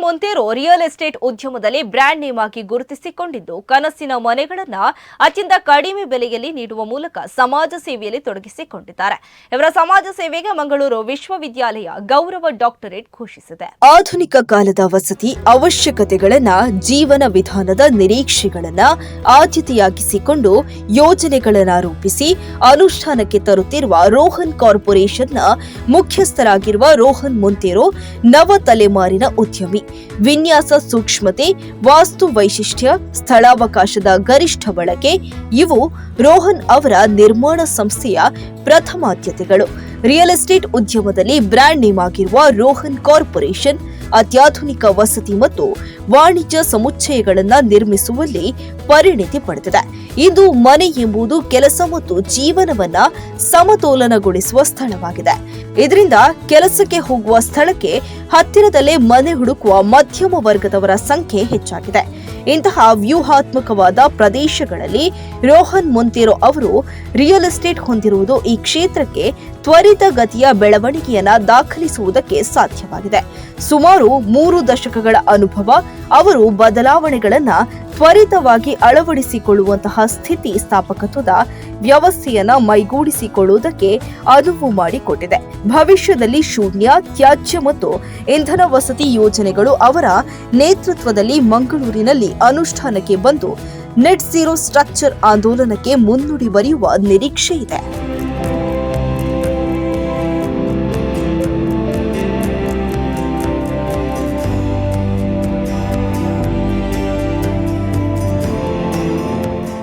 ಮೊಂತೇರೋ real estate ಉದ್ಯಮದಲ್ಲಿ brand name ಆಗಿ ಗುರುತಿಸಿಕೊಂಡಿದ್ದು, ಕನಸಿನ ಮನೆಗಳನ್ನ ಅತ್ಯಂತ ಕಡಿಮೆ ಬೆಲೆಯಲ್ಲಿ ನೀಡುವ ಮೂಲಕ ಸಮಾಜ ಸೇವೆಯಲ್ಲಿ ತೊಡಗಿಸಿಕೊಂಡಿದ್ದಾರೆ. ಇವರ ಸಮಾಜ ಸೇವೆಗೆ ಮಂಗಳೂರು ವಿಶ್ವವಿದ್ಯಾಲಯ ಗೌರವ ಡಾಕ್ಟರೇಟ್ ಘೋಷಿಸಿದೆ. ಆಧುನಿಕ ಕಾಲದ ವಸತಿ, ಅವಶ್ಯಕತೆಗಳನ್ನ, ಜೀವನ ವಿಧಾನದ ನಿರೀಕ್ಷೆಗಳನ್ನ ಆದ್ಯತೆಯಾಗಿಸಿಕೊಂಡು ಯೋಜನೆಗಳನ್ನ ರೂಪಿಸಿ ಅನುಷ್ಠಾನಕ್ಕೆ ತರುತ್ತಿರುವ ರೋಹನ್ ಕಾರ್ಪೊರೇಷನ್ನ ಮುಖ್ಯಸ್ಥರಾಗಿರುವ ರೋಹನ್ ಮೊಂತೇರೋ ನವ ತಲೆಮಾರಿನ ಉದ್ಯಮಿ. ವಿನ್ಯಾಸ ಸೂಕ್ಷ್ಮತೆ, ವಾಸ್ತು ವೈಶಿಷ್ಟ್ಯ, ಸ್ಥಳಾವಕಾಶದ ಗರಿಷ್ಠ ಬಳಕೆ, ಇವು ರೋಹನ್ ಅವರ ನಿರ್ಮಾಣ ಸಂಸ್ಥೆಯ ಪ್ರಥಮ ಆದ್ಯತೆಗಳು ರಿಯಲ್ ಎಸ್ಟೇಟ್ ಉದ್ಯಮದಲ್ಲಿ ಬ್ರ್ಯಾಂಡ್ ನೇಮ್ ಆಗಿರುವ ರೋಹನ್ ಕಾರ್ಪೊರೇಷನ್, ಅತ್ಯಾಧುನಿಕ ವಸತಿ ಮತ್ತು ವಾಣಿಜ್ಯ ಸಮುಚ್ಚಯಗಳನ್ನು ನಿರ್ಮಿಸುವಲ್ಲಿ ಪರಿಣಿತಿ ಪಡೆದಿದೆ ಇಂದು ಮನೆ ಎಂಬುದು ಕೆಲಸ ಮತ್ತು ಜೀವನವನ್ನ ಸಮತೋಲನಗೊಳಿಸುವ ಸ್ಥಳವಾಗಿದೆ. ಇದರಿಂದ ಕೆಲಸಕ್ಕೆ ಹೋಗುವ ಸ್ಥಳಕ್ಕೆ ಹತ್ತಿರದಲ್ಲೇ ಮನೆ ಹುಡುಕುವ ಮಧ್ಯಮ ವರ್ಗದವರ ಸಂಖ್ಯೆ ಹೆಚ್ಚಾಗಿದೆ. ಇಂತಹ ವ್ಯೂಹಾತ್ಮಕವಾದ ಪ್ರದೇಶಗಳಲ್ಲಿ ರೋಹನ್ ಮೊಂತೇರೋ ಅವರು ರಿಯಲ್ ಎಸ್ಟೇಟ್ ಹೊಂದಿರುವುದು ಈ ಕ್ಷೇತ್ರಕ್ಕೆ ತ್ವರಿತ ಗತಿಯ ಬೆಳವಣಿಗೆಯನ್ನ ದಾಖಲಿಸುವುದಕ್ಕೆ ಸಾಧ್ಯವಾಗಿದೆ. ಸುಮಾರು ಮೂರು ದಶಕಗಳ ಅನುಭವ ಅವರು ಬದಲಾವಣೆಗಳನ್ನು ತ್ವರಿತವಾಗಿ ಅಳವಡಿಸಿಕೊಳ್ಳುವಂತಹ ಸ್ಥಿತಿ ಸ್ಥಾಪಕತ್ವದ ವ್ಯವಸ್ಥೆಯನ್ನು ಮೈಗೂಡಿಸಿಕೊಳ್ಳುವುದಕ್ಕೆ ಅನುವು ಮಾಡಿಕೊಟ್ಟಿದೆ. ಭವಿಷ್ಯದಲ್ಲಿ ಶೂನ್ಯ, ತ್ಯಾಜ್ಯ ಮತ್ತು ಇಂಧನ ವಸತಿ ಯೋಜನೆಗಳು ಅವರ ನೇತೃತ್ವದಲ್ಲಿ ಮಂಗಳೂರಿನಲ್ಲಿ ಅನುಷ್ಠಾನಕ್ಕೆ ಬಂದು ನೆಟ್ ಝೀರೋ ಸ್ಟ್ರಕ್ಚರ್ ಆಂದೋಲನಕ್ಕೆ ಮುನ್ನುಡಿ ಬರೆಯುವ ನಿರೀಕ್ಷೆ ಇದೆ.